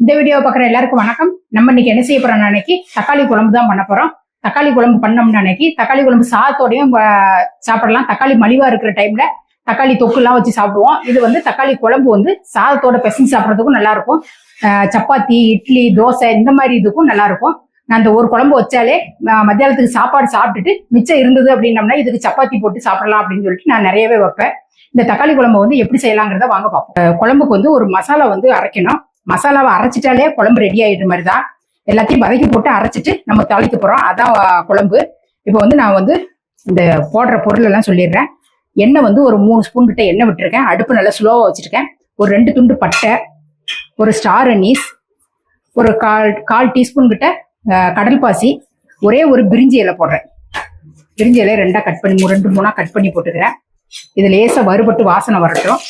இந்த வீடியோ பார்க்குற எல்லாருக்கும் வணக்கம். நம்ம இன்னைக்கு என்ன செய்ய போறோம் அன்னைக்கு தக்காளி குழம்பு தான் பண்ண போறோம். தக்காளி குழம்பு பண்ணோம்னு அன்னைக்கு தக்காளி குழம்பு சாதத்தோடையும் சாப்பிடலாம். தக்காளி மலிவா இருக்கிற டைம்ல தக்காளி தொக்குலாம் வச்சு சாப்பிடுவோம். இது வந்து தக்காளி குழம்பு வந்து சாதத்தோட பெசஞ்சு சாப்பிட்றதுக்கும் நல்லா இருக்கும் சப்பாத்தி இட்லி தோசை இந்த மாதிரி இதுக்கும் நல்லா இருக்கும் நான் அந்த ஒரு குழம்பு வச்சாலே மத்தியானத்துக்கு சாப்பாடு சாப்பிட்டுட்டு மிச்சம் இருந்தது அப்படின்னம்னா இதுக்கு சப்பாத்தி போட்டு சாப்பிடலாம் அப்படின்னு சொல்லிட்டு நான் நிறையவே வைப்பேன். இந்த தக்காளி குழம்பு வந்து எப்படி செய்யலாங்கிறத வாங்க பார்ப்போம். குழம்புக்கு வந்து ஒரு மசாலா வந்து அரைக்கணும். மசாலாவை அரைச்சிட்டாலே குழம்பு ரெடி ஆயிடுற மாதிரி தான் எல்லாத்தையும் வதக்கி போட்டு அரைச்சிட்டு நம்ம தாளிக்க போகிறோம் அதான் குழம்பு. இப்போ வந்து நான் வந்து இந்த போடுற பொருள் எல்லாம் சொல்லிடுறேன். எண்ணெய் வந்து ஒரு மூணு ஸ்பூன் கிட்ட எண்ணெய் விட்டுருக்கேன். அடுப்பு நல்லா ஸ்லோவாக வச்சுருக்கேன். ஒரு ரெண்டு துண்டு பட்டை ஒரு ஸ்டார் அனீஸ் ஒரு கால் கால் டீஸ்பூன் கிட்ட கடல் பாசி. ஒரே ஒரு பிரிஞ்சி இலை போடுறேன். பிரிஞ்சி இலையை ரெண்டாக கட் பண்ணி ரெண்டு மூணாக கட் பண்ணி போட்டுக்கிறேன். இது லேசாக வறுபட்டு வாசனை வரட்டும்.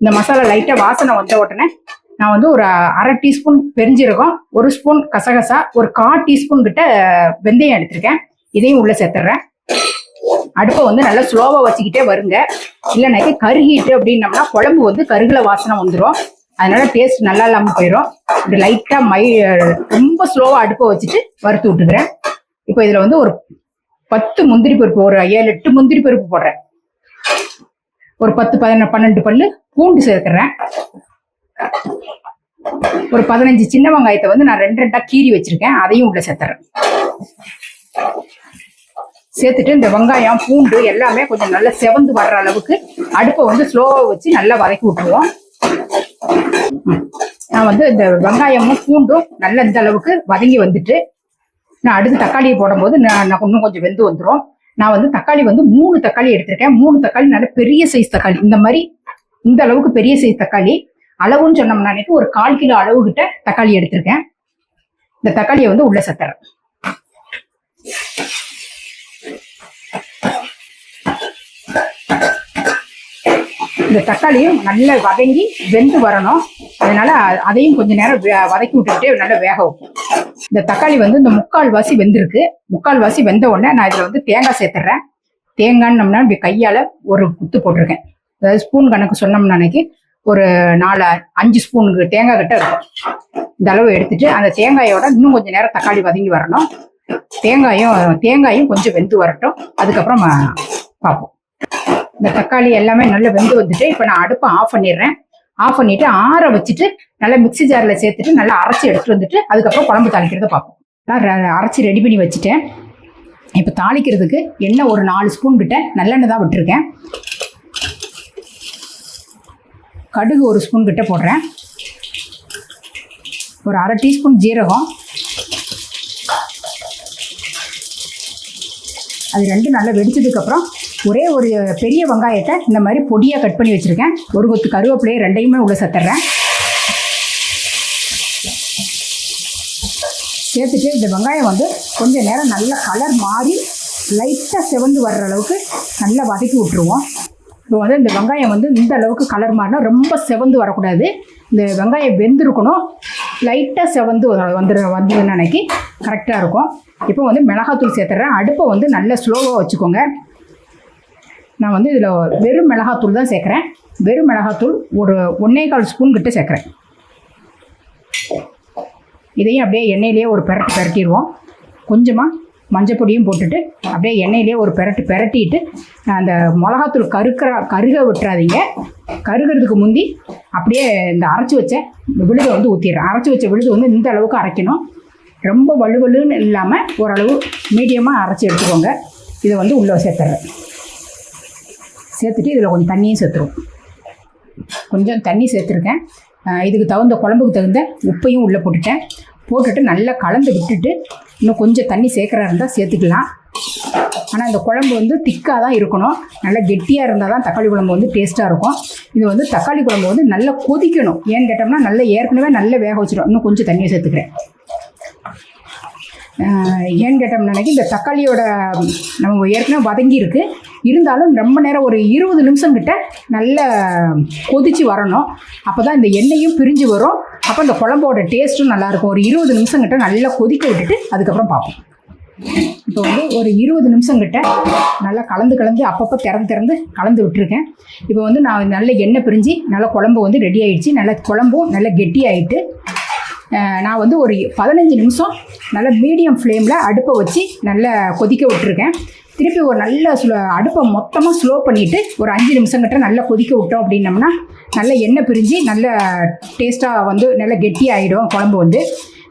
இந்த மசாலா லைட்டா வாசனை வந்த உடனே நான் வந்து ஒரு அரை டீஸ்பூன் பெருஞ்சீரகம் ஒரு ஸ்பூன் கசகசா ஒரு கால் டீஸ்பூன் கிட்ட வெந்தயம் எடுத்திருக்கேன். இதையும் உள்ள சேர்த்துறேன். அடுப்பை வந்து நல்லா ஸ்லோவா வச்சுக்கிட்டே வருங்க. இல்லைனாக்கி கருகிட்டு அப்படின்னம்னா குழம்பு வந்து கருகுல வாசனை வந்துடும் அதனால டேஸ்ட் நல்லா இல்லாம போயிடும் இப்படி லைட்டா மை ரொம்ப ஸ்லோவா அடுப்பை வச்சுட்டு வறுத்து விட்டுக்கிறேன். இப்போ இதுல வந்து ஒரு பத்து முந்திரி பருப்பு ஒரு ஏழு எட்டு முந்திரி பருப்பு போடுறேன். ஒரு பத்து பதின பன்னெண்டு பல்லு பூண்டு சேர்க்கிறேன். ஒரு பதினஞ்சு சின்ன வெங்காயத்தை வந்து நான் ரெண்டு ரெண்டா கீறி வச்சிருக்கேன். அதையும் உள்ள சேர்த்துறேன். சேர்த்துட்டு இந்த வெங்காயம் பூண்டு எல்லாமே கொஞ்சம் நல்லா செவந்து வர்ற அளவுக்கு அடுப்பை வந்து ஸ்லோவா வச்சு நல்லா வதக்கி விட்டுருவோம். நான் வந்து இந்த வெங்காயமும் பூண்டும் நல்ல இந்த அளவுக்கு வதங்கி வந்துட்டு நான் அடுத்து தக்காளியை போடும்போது நான் இன்னும் கொஞ்சம் வெந்து வந்துடும் நான் வந்து தக்காளி வந்து மூணு தக்காளி எடுத்திருக்கேன். மூணு தக்காளி நல்ல பெரிய சைஸ் தக்காளி. இந்த மாதிரி இந்த அளவுக்கு பெரிய சைஸ் தக்காளி. அளவுன்னு சொன்னோம்னா அன்னைக்கு ஒரு கால் கிலோ அளவு கிட்ட தக்காளி எடுத்திருக்கேன். இந்த தக்காளியை வந்து உள்ள சத்துறேன். இந்த தக்காளியும் நல்லா வதங்கி வெந்து வரணும். அதனால அதையும் கொஞ்ச நேரம் வே- வதக்கி விட்டுக்கிட்டே நல்லா வேக வைப்போம். இந்த தக்காளி வந்து இந்த முக்கால் வாசி வெந்திருக்கு. முக்கால் வாசி வெந்த உடனே நான் இதில் வந்து தேங்காய் சேர்த்துறேன். தேங்காய்னம்னா இப்படி கையால் ஒரு குத்து போட்டிருக்கேன். அதாவது ஸ்பூன் கணக்கு சொன்னோம்னா அன்னைக்கு ஒரு நாலு அஞ்சு ஸ்பூனுக்கு தேங்காய் கிட்ட இருக்கும். இந்த அளவு எடுத்துட்டு அந்த தேங்காயோட இன்னும் கொஞ்சம் நேரம் தக்காளி வதங்கி வரணும். தேங்காயும் தேங்காயும் கொஞ்சம் வெந்து வரட்டும். அதுக்கப்புறம் பார்ப்போம். இந்த தக்காளி எல்லாமே நல்லா வெந்து வந்துட்டு இப்போ நான் அடுப்பை ஆஃப் பண்ணிடுறேன். ஆஃப் பண்ணிட்டு ஆற வச்சுட்டு நல்லா மிக்ஸி ஜாரில் சேர்த்துட்டு நல்லா அரைச்சி எடுத்துட்டு வந்துட்டு அதுக்கப்புறம் குழம்பு தாளிக்கிறத பார்ப்போம். நான் அரைச்சி ரெடி பண்ணி வச்சுட்டேன். இப்போ தாளிக்கிறதுக்கு எண்ணெய் ஒரு நாலு ஸ்பூன் கிட்ட நல்லெண்ணெய் தான் விட்டுருக்கேன். கடுகு ஒரு ஸ்பூன் கிட்ட போடுறேன். ஒரு அரை டீஸ்பூன் ஜீரகம். அது ரெண்டும் நல்லா வெடிச்சதுக்கப்புறம் ஒரே ஒரு பெரிய வெங்காயத்தை இந்த மாதிரி பொடியாக கட் பண்ணி வச்சுருக்கேன். ஒரு கொத்து கருவேப்பிலையை ரெண்டையுமே உள்ள சத்துறேன் சேர்த்துட்டு இந்த வெங்காயம் வந்து கொஞ்ச நேரம் நல்ல கலர் மாறி லைட்டாக செவந்து வர்ற அளவுக்கு நல்லா வதக்கி விட்டுருவோம். இப்போ வந்து இந்த வெங்காயம் வந்து இந்த அளவுக்கு கலர் மாறினா ரொம்ப செவந்து வரக்கூடாது. இந்த வெங்காயம் வெந்திருக்கணும். லைட்டாக செவந்து வந்துடு வந்துரு வந்ததுன்னு அன்னைக்கு கரெக்டாக இருக்கும். இப்போ வந்து மிளகாத்தூள் சேர்த்துறேன். அடுப்பை வந்து நல்ல ஸ்லோவாக வச்சுக்கோங்க. நான் வந்து இதில் வெறும் மிளகாத்தூள் தான் சேர்க்குறேன். வெறும் மிளகாத்தூள் ஒரு ஒன்றே கால் ஸ்பூன் கிட்ட சேர்க்குறேன். இதையும் அப்படியே எண்ணெயிலேயே ஒரு பெரட்டு பெரட்டிடுவோம். கொஞ்சமாக மஞ்சப்பொடியும் போட்டுட்டு அப்படியே எண்ணெயிலேயே ஒரு பெரட்டு பெரட்டிட்டு அந்த மிளகாத்தூள் கருக்கிற கருக விட்டுறாதீங்க. கருகிறதுக்கு முந்தி அப்படியே இந்த அரைச்சி வச்ச விழுதை வந்து ஊற்றிடுறேன் அரைச்சி வச்ச விழுது வந்து இந்த அளவுக்கு அரைக்கணும். ரொம்ப வலுவலுன்னு இல்லாமல் ஓரளவு மீடியமாக அரைச்சி எடுத்துக்கோங்க. இதை வந்து உள்ளே சேர்த்துறேன். சேர்த்துட்டு இதில் கொஞ்சம் தண்ணியும் சேர்த்துருவோம். கொஞ்சம் தண்ணி சேர்த்துருக்கேன். இதுக்கு தகுந்த குழம்புக்கு தகுந்த உப்பையும் உள்ளே போட்டுட்டேன். போட்டுட்டு நல்லா கலந்து விட்டுட்டு இன்னும் கொஞ்சம் தண்ணி சேர்க்குறா இருந்தால் சேர்த்துக்கலாம். ஆனால் இந்த குழம்பு வந்து திக்காக தான் இருக்கணும். நல்லா கெட்டியாக இருந்தால் தான் தக்காளி குழம்பு வந்து டேஸ்ட்டாக இருக்கும். இது வந்து தக்காளி குழம்பு வந்து நல்லா கொதிக்கணும். ஏன்னு கேட்டோம்னா நல்லா ஏற்கனவே நல்லா வேக வச்சிடும் இன்னும் கொஞ்சம் தண்ணியை சேர்த்துக்கிறேன். ஏன்னு கேட்டோம்னா இந்த தக்காளியோட நம்ம ஏற்கனவே வதங்கி இருக்கு இருந்தாலும் ரொம்ப நேரம் ஒரு இருபது நிமிஷம் கிட்ட நல்லா கொதிச்சு வரணும். அப்போ தான் இந்த எண்ணெயும் பிரிஞ்சு வரும். அப்போ இந்த குழம்போட டேஸ்ட்டும் நல்லாயிருக்கும். ஒரு இருபது நிமிஷம் கிட்ட நல்லா கொதிக்க விட்டுட்டு அதுக்கப்புறம் பார்ப்போம். இப்போ வந்து ஒரு இருபது நிமிஷம் கிட்ட நல்லா கலந்து கலந்து அப்பப்போ திறந்து திறந்து கலந்து விட்டுருக்கேன். இப்போ வந்து நான் நல்ல எண்ணெய் பிரிஞ்சு நல்லா குழம்பு வந்து ரெடி ஆகிடுச்சு நல்லா குழம்பும் நல்லா கெட்டி ஆகிட்டு நான் வந்து ஒரு பதினஞ்சு நிமிஷம் நல்ல மீடியம் ஃப்ளேமில் அடுப்பை வச்சு நல்லா கொதிக்க விட்டுருக்கேன். திருப்பி ஒரு நல்ல ஸ்லோ அடுப்பை மொத்தமாக ஸ்லோ பண்ணிவிட்டு ஒரு அஞ்சு நிமிஷம் கிட்ட நல்லா கொதிக்க விட்டோம் அப்படின்னம்னா நல்ல எண்ணெய் பிரிஞ்சு நல்ல டேஸ்ட்டாக வந்து நல்லா கெட்டி ஆகிடும் குழம்பு வந்து.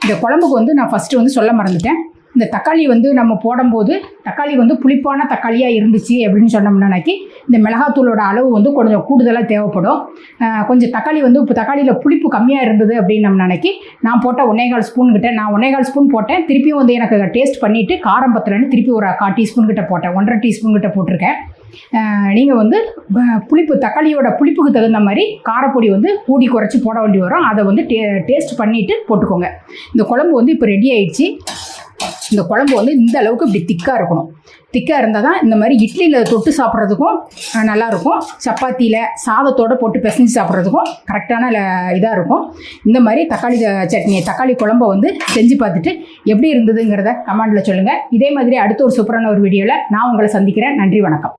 இந்த குழம்புக்கு வந்து நான் ஃபஸ்ட்டு வந்து சொல்ல மறந்துட்டேன். இந்த தக்காளி வந்து நம்ம போடும்போது தக்காளி வந்து புளிப்பான தக்காளியாக இருந்துச்சு அப்படின்னு சொன்னோம்னாக்கி இந்த மிளகாத்தூளோட அளவு வந்து கொஞ்சம் கூடுதலாக தேவைப்படும். கொஞ்சம் தக்காளி வந்து இப்போ தக்காளியில் புளிப்பு கம்மியாக இருந்தது அப்படின்னம்னாக்கி நான் போட்ட ஒன்னேகால் ஸ்பூன் கிட்ட நான் ஒன்னேகால் ஸ்பூன் போட்டேன். திருப்பியும் வந்து எனக்கு டேஸ்ட் பண்ணிவிட்டு காரம் பத்தலன்னு திருப்பி ஒரு கால் டீஸ்பூன் கிட்ட போட்டேன். ஒன்றரை டீஸ்பூன் கிட்ட போட்டிருக்கேன். நீங்கள் வந்து புளிப்பு தக்காளியோட புளிப்புக்கு தகுந்த மாதிரி காரப்பொடி வந்து கூடி குறைச்சி போட வேண்டி வரும். அதை வந்து டே டேஸ்ட் பண்ணிவிட்டு போட்டுக்கோங்க. இந்த குழம்பு வந்து இப்போ ரெடி ஆயிடுச்சு. இந்த குழம்பு வந்து இந்த அளவுக்கு இப்படி திக்காக இருக்கணும். திக்காக இருந்தால் தான் இந்த மாதிரி இட்லியில் தொட்டு சாப்பிட்றதுக்கும் நல்லாயிருக்கும் சப்பாத்தியில் சாதத்தோட போட்டு பிசைஞ்சு சாப்பிட்றதுக்கும் கரெக்டான இதாக இருக்கும். இந்த மாதிரி தக்காளி சட்னி தக்காளி குழம்ப வந்து செஞ்சு பார்த்துட்டு எப்படி இருந்ததுங்கிறத கமெண்டில் சொல்லுங்கள் இதே மாதிரி அடுத்த ஒரு சூப்பரான ஒரு வீடியோவில் நான் உங்களை சந்திக்கிறேன். நன்றி வணக்கம்.